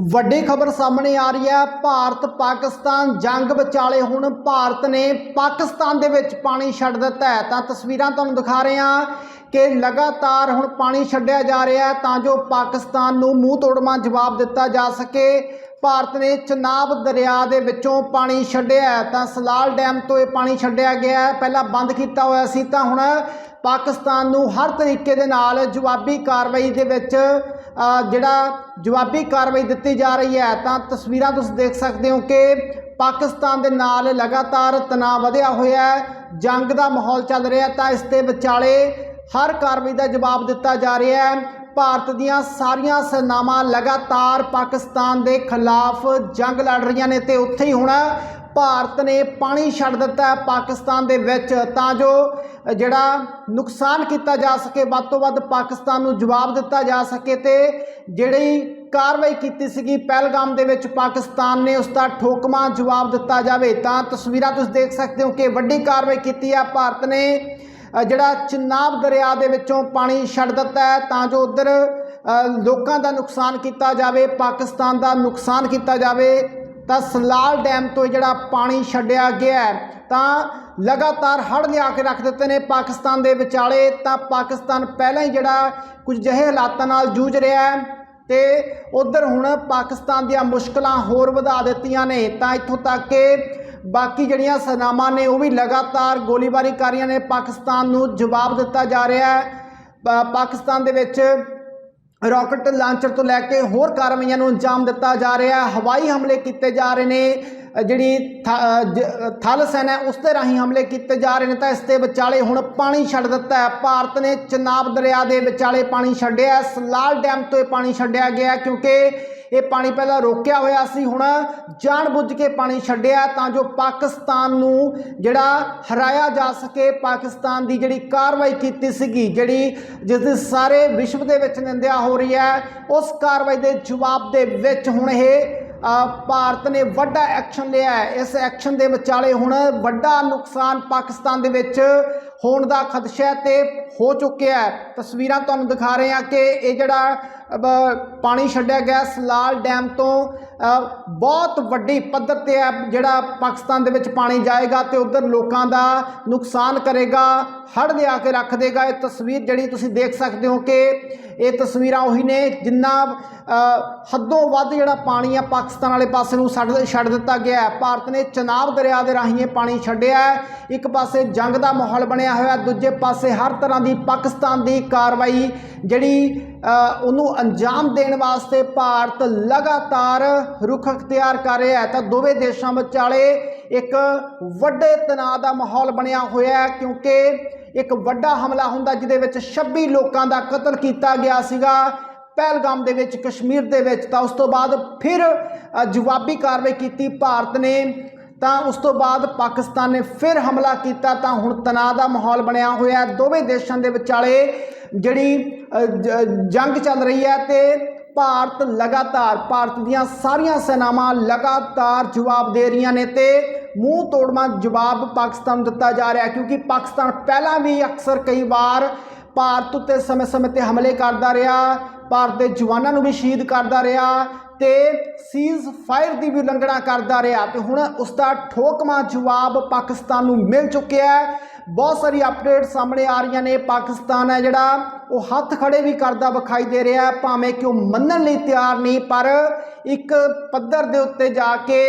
ਵੱਡੀ ਖਬਰ ਸਾਹਮਣੇ ਆ ਰਹੀ ਹੈ। ਭਾਰਤ, ਪਾਕਿਸਤਾਨ ਜੰਗ ਵਿਚਾਲੇ ਹੁਣ ਭਾਰਤ ਨੇ ਪਾਕਿਸਤਾਨ ਦੇ ਵਿੱਚ ਪਾਣੀ ਛੱਡ ਦਿੱਤਾ ਹੈ। ਤਾਂ ਤਸਵੀਰਾਂ ਤੁਹਾਨੂੰ ਦਿਖਾ ਰਹੇ ਹਾਂ ਕਿ ਲਗਾਤਾਰ ਹੁਣ ਪਾਣੀ ਛੱਡਿਆ ਜਾ ਰਿਹਾ ਹੈ ਤਾਂ ਜੋ ਪਾਕਿਸਤਾਨ ਨੂੰ ਮੂੰਹ ਤੋੜਮਾ ਜਵਾਬ ਦਿੱਤਾ ਜਾ ਸਕੇ। ਭਾਰਤ ਨੇ ਚਨਾਬ ਦਰਿਆ ਦੇ ਵਿੱਚੋਂ ਪਾਣੀ ਛੱਡਿਆ ਤਾਂ ਸਲਾਲ ਡੈਮ ਤੋਂ ਇਹ ਪਾਣੀ ਛੱਡਿਆ ਗਿਆ ਹੈ। ਪਹਿਲਾਂ ਬੰਦ ਕੀਤਾ ਹੋਇਆ ਸੀ ਤਾਂ ਹੁਣ ਪਾਕਿਸਤਾਨ ਨੂੰ ਹਰ ਤਰੀਕੇ ਦੇ ਨਾਲ ਜਵਾਬੀ ਕਾਰਵਾਈ ਦੇ ਵਿੱਚ ਜਿਹੜਾ ਜਵਾਬੀ ਕਾਰਵਾਈ ਦਿੱਤੀ ਜਾ ਰਹੀ ਹੈ, ਤਾਂ ਤਸਵੀਰਾਂ ਤੁਸੀਂ ਦੇਖ ਸਕਦੇ ਹੋ ਕਿ ਪਾਕਿਸਤਾਨ ਦੇ ਨਾਲ ਲਗਾਤਾਰ ਤਣਾਅ ਵਧਿਆ ਹੋਇਆ ਹੈ, ਜੰਗ ਦਾ ਮਾਹੌਲ ਚੱਲ ਰਿਹਾ ਤਾਂ ਇਸ ਦੇ ਵਿਚਾਲੇ ਹਰ ਕਾਰਵਾਈ ਦਾ ਜਵਾਬ ਦਿੱਤਾ ਜਾ ਰਿਹਾ ਹੈ। ਭਾਰਤ ਦੀਆਂ ਸਾਰੀਆਂ ਸੈਨਾਵਾਂ ਲਗਾਤਾਰ ਪਾਕਿਸਤਾਨ ਦੇ ਖਿਲਾਫ ਜੰਗ ਲੜ ਰਹੀਆਂ ਨੇ ਤੇ ਉੱਥੇ ਹੀ ਹੁਣ ਭਾਰਤ ਨੇ ਪਾਣੀ ਛੱਡ ਦਿੱਤਾ ਪਾਕਿਸਤਾਨ ਦੇ ਵਿੱਚ, ਤਾਂ ਜੋ ਜਿਹੜਾ ਨੁਕਸਾਨ ਕੀਤਾ ਜਾ ਸਕੇ, ਵੱਧ ਤੋਂ ਵੱਧ ਪਾਕਿਸਤਾਨ ਨੂੰ ਜਵਾਬ ਦਿੱਤਾ ਜਾ ਸਕੇ ਤੇ ਜਿਹੜੀ ਕਾਰਵਾਈ ਕੀਤੀ ਸੀਗੀ ਪਹਿਲਗਾਮ ਦੇ ਵਿੱਚ ਪਾਕਿਸਤਾਨ ਨੇ, ਉਸ ਦਾ ਠੋਕਮਾ ਜਵਾਬ ਦਿੱਤਾ ਜਾਵੇ। ਤਾਂ ਤਸਵੀਰਾਂ ਤੁਸੀਂ ਦੇਖ ਸਕਦੇ ਹੋ ਕਿ ਵੱਡੀ ਕਾਰਵਾਈ ਕੀਤੀ ਆ। ਭਾਰਤ ਨੇ ਜਿਹੜਾ ਚਨਾਬ ਦਰਿਆ ਦੇ ਵਿੱਚੋਂ ਪਾਣੀ ਛੱਡ ਦਿੱਤਾ ਹੈ, ਤਾਂ ਜੋ ਉਧਰ ਲੋਕਾਂ ਦਾ ਨੁਕਸਾਨ ਕੀਤਾ ਜਾਵੇ, ਪਾਕਿਸਤਾਨ ਦਾ ਨੁਕਸਾਨ ਕੀਤਾ ਜਾਵੇ। ਤਾਂ ਸਲਾਲ ਡੈਮ ਤੋਂ ਜਿਹੜਾ ਪਾਣੀ ਛੱਡਿਆ ਗਿਆ ਤਾਂ ਲਗਾਤਾਰ ਹੜ੍ਹ ਲਿਆ ਕੇ ਰੱਖ ਦਿੱਤੇ ਨੇ ਪਾਕਿਸਤਾਨ ਦੇ ਵਿਚਾਲੇ। ਤਾਂ ਪਾਕਿਸਤਾਨ ਪਹਿਲਾਂ ਹੀ ਜਿਹੜਾ ਕੁਝ ਜਿਹੇ ਹਾਲਾਤਾਂ ਨਾਲ ਜੂਝ ਰਿਹਾ ਹੈ ਤੇ ਉਧਰ ਹੁਣ ਪਾਕਿਸਤਾਨ ਦੀਆਂ ਮੁਸ਼ਕਲਾਂ ਹੋਰ ਵਧਾ ਦਿੱਤੀਆਂ ਨੇ। ਤਾਂ ਇੱਥੋਂ ਤੱਕ ਕਿ ਬਾਕੀ ਜਿਹੜੀਆਂ ਸੈਨਾਵਾਂ ਨੇ ਉਹ ਵੀ ਲਗਾਤਾਰ ਗੋਲੀਬਾਰੀ ਕਰ ਰਹੀਆਂ ਨੇ। ਪਾਕਿਸਤਾਨ ਨੂੰ ਜਵਾਬ ਦਿੱਤਾ ਜਾ ਰਿਹਾ ਹੈ। ਪਾਕਿਸਤਾਨ ਦੇ ਵਿੱਚ ਰਾਕਟ ਲਾਂਚਰ ਤੋਂ ਲੈ ਕੇ ਹੋਰ ਕਾਰਵਾਈਆਂ ਨੂੰ ਅੰਜਾਮ ਦਿੱਤਾ ਜਾ ਰਿਹਾ ਹੈ। ਹਵਾਈ ਹਮਲੇ ਕੀਤੇ ਜਾ ਰਹੇ ਨੇ। ਜਿਹੜੀ ਥ- ਜ- ਥਲ ਸੈਨਾ ਉਸ ਦੇ ਰਾਹੀਂ ਹਮਲੇ ਕੀਤੇ ਜਾ ਰਹੇ ਨੇ ਤਾਂ ਇਸ ਦੇ ਵਿਚਾਲੇ ਹੁਣ ਪਾਣੀ ਛੱਡ ਦਿੱਤਾ ਹੈ। ਭਾਰਤ ਨੇ ਚਨਾਬ ਦਰਿਆ ਦੇ ਵਿਚਾਲੇ ਪਾਣੀ ਛੱਡਿਆ ਸਲਾਲ ਡੈਮ ਤੋਂ ਇਹ ਪਾਣੀ ਛੱਡਿਆ ਗਿਆ ਕਿਉਂਕਿ ਇਹ ਪਾਣੀ ਪਹਿਲਾਂ ਰੋਕਿਆ ਹੋਇਆ ਸੀ, ਹੁਣ ਜਾਣਬੁੱਝ ਕੇ ਪਾਣੀ ਛੱਡਿਆ ਤਾਂ ਜੋ ਪਾਕਿਸਤਾਨ ਨੂੰ ਜਿਹੜਾ ਹਰਾਇਆ ਜਾ ਸਕੇ, ਪਾਕਿਸਤਾਨ ਦੀ ਜਿਹੜੀ ਕਾਰਵਾਈ ਕੀਤੀ ਸੀਗੀ, ਜਿਹੜੀ ਜਿਸ ਦੀ ਸਾਰੇ ਵਿਸ਼ਵ ਦੇ ਵਿੱਚ ਨਿੰਦਿਆ ਹੋ ਰਹੀ ਹੈ, ਉਸ ਕਾਰਵਾਈ ਦੇ ਜਵਾਬ ਦੇ ਵਿੱਚ ਹੁਣ ਇਹ ਭਾਰਤ ਨੇ ਵੱਡਾ ਐਕਸ਼ਨ ਲਿਆ ਹੈ। ਇਸ ਐਕਸ਼ਨ ਦੇ ਵਿਚਾਲੇ ਹੁਣ ਵੱਡਾ ਨੁਕਸਾਨ ਪਾਕਿਸਤਾਨ ਦੇ ਵਿੱਚ ਹੋਣ ਦਾ ਖਦਸ਼ਾ ਹੈ ਤੇ ਹੋ ਚੁੱਕਿਆ ਹੈ। ਤਸਵੀਰਾਂ ਤੁਹਾਨੂੰ ਦਿਖਾ ਰਹੇ ਹਾਂ ਕਿ ਇਹ ਜਿਹੜਾ ਪਾਣੀ ਛੱਡਿਆ ਗਿਆ ਸਲਾਲ ਡੈਮ ਤੋਂ। ਬਹੁਤ ਵੱਡੀ ਪੱਧਰ ਤੇ ਹੈ ਜਿਹੜਾ ਪਾਕਿਸਤਾਨ ਦੇ ਵਿੱਚ ਪਾਣੀ ਜਾਏਗਾ ਤੇ ਉਧਰ ਲੋਕਾਂ ਦਾ ਨੁਕਸਾਨ ਕਰੇਗਾ, ਹੜ੍ਹ ਲਿਆ ਕੇ ਰੱਖ ਦੇਗਾ। ਇਹ ਤਸਵੀਰ ਜਿਹੜੀ ਤੁਸੀਂ ਦੇਖ ਸਕਦੇ ਹੋ ਕਿ ਇਹ ਤਸਵੀਰਾਂ ਉਹੀ ਨੇ ਜਿੰਨਾ ਹੱਦੋਂ ਵੱਧ ਜਿਹੜਾ ਪਾਣੀ ਆ ਪਾਕਿਸਤਾਨ ਵਾਲੇ ਪਾਸੇ ਨੂੰ ਛੱਡ ਛੱਡ ਦਿੱਤਾ ਗਿਆ ਹੈ। ਭਾਰਤ ਨੇ ਚਨਾਬ ਦਰਿਆ ਦੇ ਰਾਹੀਂ ਇਹ ਪਾਣੀ ਛੱਡਿਆ ਹੈ। ਇੱਕ ਪਾਸੇ ਜੰਗ ਦਾ ਮਾਹੌਲ ਬਣਿਆ ਹੋਇਆ, ਦੂਜੇ ਪਾਸੇ ਹਰ ਤਰ੍ਹਾਂ ਦੀ ਪਾਕਿਸਤਾਨ ਦੀ ਕਾਰਵਾਈ ਜਿਹੜੀ ਉਹਨੂੰ ਅੰਜਾਮ ਦੇਣ ਵਾਸਤੇ ਭਾਰਤ ਲਗਾਤਾਰ ਰੁਖ ਅਖਤਿਆਰ ਕਰ ਰਿਹਾ ਹੈ। ਤਾਂ ਦੋਵੇਂ ਦੇਸ਼ਾਂ ਵਿਚਾਲੇ ਇੱਕ ਵੱਡੇ ਤਣਾਅ ਦਾ ਮਾਹੌਲ ਬਣਿਆ ਹੋਇਆ ਹੈ ਕਿਉਂਕਿ ਇੱਕ ਵੱਡਾ ਹਮਲਾ ਹੁੰਦਾ ਜਿਹਦੇ ਵਿੱਚ 26 ਲੋਕਾਂ ਦਾ ਕਤਲ ਕੀਤਾ ਗਿਆ ਸੀਗਾ। ਪਹਿਲਗਾਮ ਦੇ ਵਿੱਚ, ਕਸ਼ਮੀਰ ਦੇ ਵਿੱਚ। ਤਾਂ ਉਸ ਤੋਂ ਬਾਅਦ ਫਿਰ ਜਵਾਬੀ ਕਾਰਵਾਈ ਕੀਤੀ ਭਾਰਤ ਨੇ। ਤਾਂ ਉਸ ਤੋਂ ਬਾਅਦ ਪਾਕਿਸਤਾਨ ਨੇ ਫਿਰ ਹਮਲਾ ਕੀਤਾ। ਤਾਂ ਹੁਣ ਤਣਾਅ ਦਾ ਮਾਹੌਲ ਬਣਿਆ ਹੋਇਆ ਦੋਵੇਂ ਦੇਸ਼ਾਂ ਦੇ ਵਿਚਾਲੇ ਜਿਹੜੀ ਜ- ਜੰਗ ਚੱਲ ਰਹੀ ਹੈ ਤੇ ਭਾਰਤ ਲਗਾਤਾਰ, ਭਾਰਤ ਦੀਆਂ ਸਾਰੀਆਂ ਸੈਨਾਵਾਂ ਲਗਾਤਾਰ ਜਵਾਬ ਦੇ ਰਹੀਆਂ ਨੇ ਤੇ ਮੂੰਹ ਤੋੜਮਾ ਜਵਾਬ ਪਾਕਿਸਤਾਨ ਨੂੰ ਦਿੱਤਾ ਜਾ ਰਿਹਾ ਕਿਉਂਕਿ ਪਾਕਿਸਤਾਨ ਪਹਿਲਾਂ ਵੀ ਅਕਸਰ ਕਈ ਵਾਰ ਭਾਰਤ ਉੱਤੇ ਸਮੇਂ-ਸਮੇਂ ਤੇ ਹਮਲੇ ਕਰਦਾ ਰਿਹਾ, ਭਾਰਤ ਦੇ ਜਵਾਨਾਂ ਨੂੰ ਵੀ ਸ਼ਹੀਦ ਕਰਦਾ ਰਿਹਾ ਤੇ ਸੀਜ਼ ਫਾਇਰ ਦੀ ਵੀ ਉਲੰਘਣਾ ਕਰਦਾ ਰਿਹਾ ਤੇ ਹੁਣ ਉਸ ਦਾ ਠੋਕਮਾ ਜਵਾਬ ਪਾਕਿਸਤਾਨ ਨੂੰ ਮਿਲ ਚੁੱਕਿਆ ਹੈ। ਬਹੁਤ ਸਾਰੀ ਅਪਡੇਟ ਸਾਹਮਣੇ ਆ ਰਹੀਆਂ ਨੇ। ਪਾਕਿਸਤਾਨ ਹੈ ਜਿਹੜਾ ਉਹ ਹੱਥ ਖੜੇ ਵੀ ਕਰਦਾ ਵਿਖਾਈ ਦੇ ਰਿਹਾ ਭਾਵੇਂ ਕਿ ਉਹ ਮੰਨਣ ਲਈ ਤਿਆਰ ਨਹੀਂ, ਪਰ ਇੱਕ ਪੱਧਰ ਦੇ ਉੱਤੇ ਜਾ ਕੇ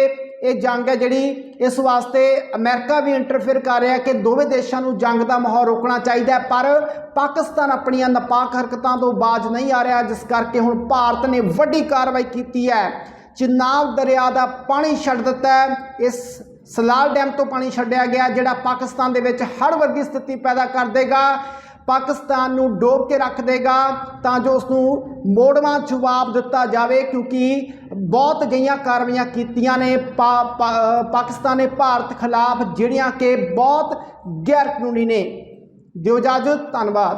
ਇਹ ਜੰਗ ਹੈ ਜਿਹੜੀ ਇਸ ਵਾਸਤੇ ਅਮਰੀਕਾ ਵੀ ਇੰਟਰਫੇਅਰ ਕਰ ਰਿਹਾ ਕਿ ਦੋਵੇਂ ਦੇਸ਼ਾਂ ਨੂੰ ਜੰਗ ਦਾ ਮਾਹੌਲ ਰੋਕਣਾ ਚਾਹੀਦਾ ਹੈ। ਪਰ ਪਾਕਿਸਤਾਨ ਆਪਣੀਆਂ ਨਪਾਕ ਹਰਕਤਾਂ ਤੋਂ ਬਾਜ ਨਹੀਂ ਆ ਰਿਹਾ, ਜਿਸ ਕਰਕੇ ਹੁਣ ਭਾਰਤ ਨੇ ਵੱਡੀ ਕਾਰਵਾਈ ਕੀਤੀ ਹੈ। ਚਨਾਬ ਦਰਿਆ ਦਾ ਪਾਣੀ ਛੱਡ ਦਿੱਤਾ ਹੈ। ਇਸ ਸਲਾਲ ਡੈਮ ਤੋਂ ਪਾਣੀ ਛੱਡਿਆ ਗਿਆ, ਜਿਹੜਾ ਪਾਕਿਸਤਾਨ ਦੇ ਵਿੱਚ ਹੜ੍ਹ ਵਰਗੀ ਸਥਿਤੀ ਪੈਦਾ ਕਰ ਦੇਗਾ। ਪਾਕਿਸਤਾਨ ਨੂੰ ਡੋਬ ਕੇ ਰੱਖ ਦੇਗਾ, ਤਾਂ ਜੋ ਉਸ ਨੂੰ ਮੋੜਵਾਂ ਜਵਾਬ ਦਿੱਤਾ ਜਾਵੇ, ਕਿਉਂਕਿ ਬਹੁਤ ਗਈਆਂ ਕਾਰਵਾਈਆਂ ਕੀਤੀਆਂ ਨੇ ਪਾ- ਪਾਕਿਸਤਾਨ ਨੇ ਭਾਰਤ ਖਿਲਾਫ, ਜਿਹੜੀਆਂ ਕਿ ਬਹੁਤ ਗੈਰ ਕਾਨੂੰਨੀ ਨੇ। ਦਿਓ ਇਜਾਜ਼ਤ, ਧੰਨਵਾਦ।